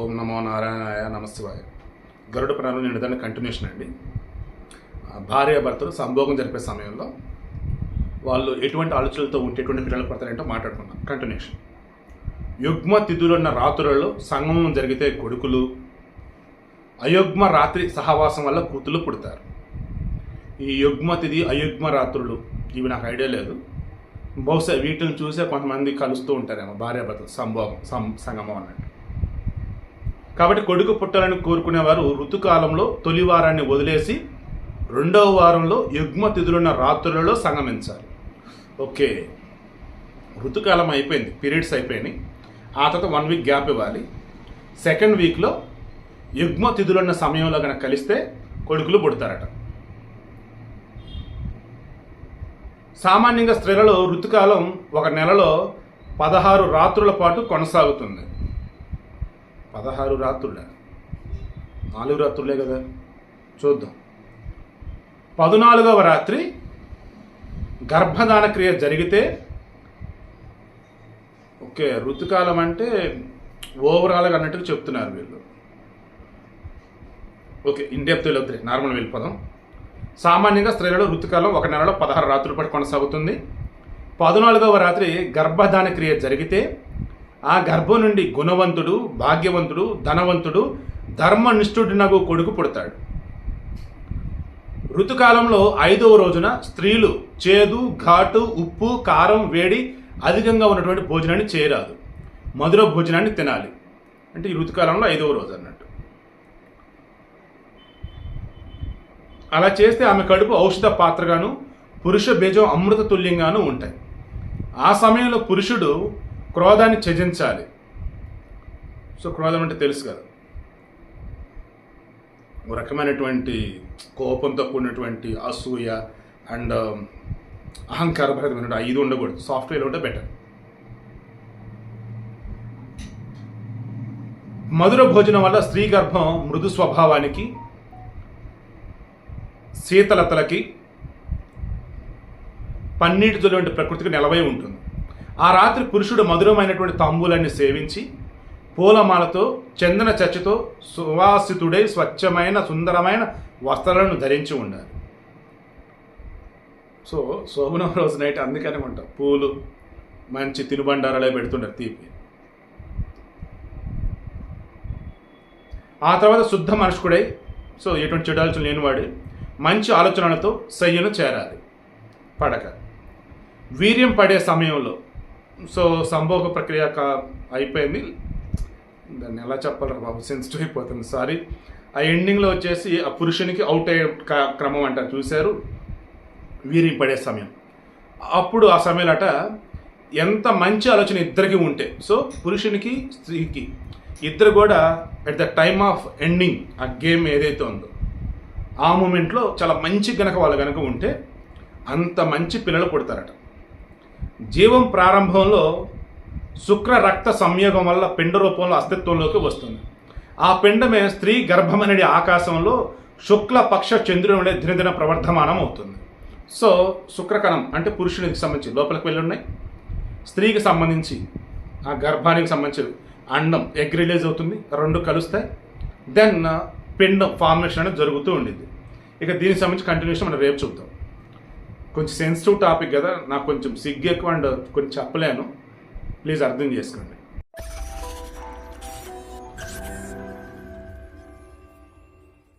ఓం నమో నారాయణాయ నమశివాయ గరుడ ప్రాణం నిండుదని కంటిన్యూషన్ అండి. ఆ భార్యాభర్తలు సంభోగం జరిపే సమయంలో వాళ్ళు ఎటువంటి ఆలోచనలతో ఉంటే ఎటువంటి పిల్లలు పడతారంటో మాట్లాడుకున్నాం కంటిన్యూషన్ యుగ్మ తిథులున్న రాత్రులలో సంగమం జరిగితే కొడుకులు అయుగ్మ రాత్రి సహవాసం వల్ల కూతులు పుడతారు. ఈ యుగ్మ తిథి అయుగ్మ రాత్రులు ఇవి నాకు ఐడియా లేదు. బహుశా వీటిని చూసే కొంతమంది కలుస్తూ ఉంటారేమో భార్యాభర్తలు సంభోగం సం సంగమం అన్నట్టు. కాబట్టి కొడుకు పుట్టాలని కోరుకునేవారు ఋతుకాలంలో తొలి వారాన్ని వదిలేసి రెండవ వారంలో యుగ్మ తిథులున్న రాత్రులలో సంగమించాలి ఓకే. ఋతుకాలం అయిపోయింది. పీరియడ్స్ అయిపోయినాయి. ఆ తర్వాత వన్ వీక్ గ్యాప్ ఇవ్వాలి. సెకండ్ వీక్లో యుగ్మ తిథులున్న సమయంలో కనుక కలిస్తే కొడుకులు పుడతారట. సామాన్యంగా స్త్రీలలో ఋతుకాలం ఒక నెలలో పదహారు రాత్రుల పాటు కొనసాగుతుంది. పదహారు రాత్రులే. నాలుగు రాత్రులే కదా? చూద్దాం. పదునాలుగవ రాత్రి గర్భధాన క్రియ జరిగితే ఓకే ఋతుకాలం అంటే ఓవరాల్గా అన్నట్టుగా చెప్తున్నారు వీళ్ళు. ఓకే ఇండియాతో వెళ్ళొద్దు నార్మల్ వెళ్ళిపోదాం. సామాన్యంగా స్త్రీలలో ఋతుకాలం ఒక నెలలో పదహారు రాత్రుల పాటు కొనసాగుతుంది. పద్నాలుగవ రాత్రి గర్భధాన క్రియ జరిగితే ఆ గర్భం నుండి గుణవంతుడు భాగ్యవంతుడు ధనవంతుడు ధర్మనిష్ఠుడినగు కొడుకు పుడతాడు. ఋతుకాలంలో ఐదవ రోజున స్త్రీలు చేదు ఘాటు ఉప్పు కారం వేడి అధికంగా ఉన్నటువంటి భోజనాన్ని చేయరాదు. మధుర భోజనాన్ని తినాలి. అంటే ఈ ఋతుకాలంలో ఐదవ రోజు అన్నట్టు. అలా చేస్తే ఆమె కడుపు ఔషధ పాత్రగాను పురుష బీజం అమృత తుల్యంగాను ఉంటాయి. ఆ సమయంలో పురుషుడు క్రోధాన్ని త్యజించాలి. సో క్రోధం అంటే తెలుసు కదా. ఒక రకమైనటువంటి కోపంతో కూడినటువంటి అసూయ అండ్ um, అహంకారభరితమైన ఐదు ఉండకూడదు. సాఫ్ట్వేర్ ఉంటే బెటర్ మధుర భోజనం వల్ల స్త్రీ గర్భం మృదు స్వభావానికి శీతలతలకి పన్నీటితో వంటి ప్రకృతికి నిలవై ఉంటుంది. ఆ రాత్రి పురుషుడు మధురమైనటువంటి తాంబూలాన్ని సేవించి పూలమాలతో చందన చర్చతో సువాసితుడై స్వచ్ఛమైన సుందరమైన వస్త్రాలను ధరించి ఉండాలి. సో శోభనం రోజు నైట్ అందుకనే ఉంటాం. పూలు మంచి తినుబండారాలే పెడుతుంటారు తీపి. ఆ తర్వాత శుద్ధ మనస్కుడై సో ఎటువంటి చెడు లేనివాడు మంచి ఆలోచనలతో సయ్యను చేరాలి. పడక. వీర్యం పడే సమయంలో సో సంభోగ ప్రక్రియ అయిపోయింది. దాన్ని ఎలా చెప్పాలి బాబు? సెన్సిటివ్ అయిపోతుంది. సారీ ఆ ఎండింగ్లో వచ్చేసి ఆ పురుషునికి అవుట్ అయ్యే క- క్రమం అంటారు. చూశారు? వీరి పడే సమయం. అప్పుడు ఆ సమయంలో ఎంత మంచి ఆలోచన ఇద్దరికి ఉంటే. సో పురుషునికి స్త్రీకి ఇద్దరు కూడా at the time of ending ఆ గేమ్ ఏదైతే ఉందో ఆ మూమెంట్లో చాలా మంచి గనక వాళ్ళు కనుక ఉంటే అంత మంచి పిల్లలు పుడతారట. జీవం ప్రారంభంలో శుక్ర రక్త సంయోగం వల్ల పిండ రూపంలో అస్తిత్వంలోకి వస్తుంది. ఆ పిండమే స్త్రీ గర్భమనే ఆకాశంలో శుక్ల పక్ష చంద్రుని దినదిన ప్రవర్ధమానం అవుతుంది. సో శుక్రకణం అంటే పురుషునికి సంబంధించి లోపలికి వెళ్ళి ఉన్నాయి స్త్రీకి సంబంధించి ఆ గర్భానికి సంబంధించి అండం ఎగ్ రిలీజ్ అవుతుంది రెండు కలుస్తాయి. దెన్ పిండం ఫార్మేషన్ అనేది జరుగుతూ ఉండింది ఇక దీనికి సంబంధించి కంటిన్యూషన్ మనం రేపు చూద్దాం. కొంచెం సెన్సిటివ్ టాపిక్ కదా నాకు కొంచెం సిగ్గు ఎక్కువ అండ్ కొంచెం చెప్పలేను. ప్లీజ్ అర్థం చేసుకోండి.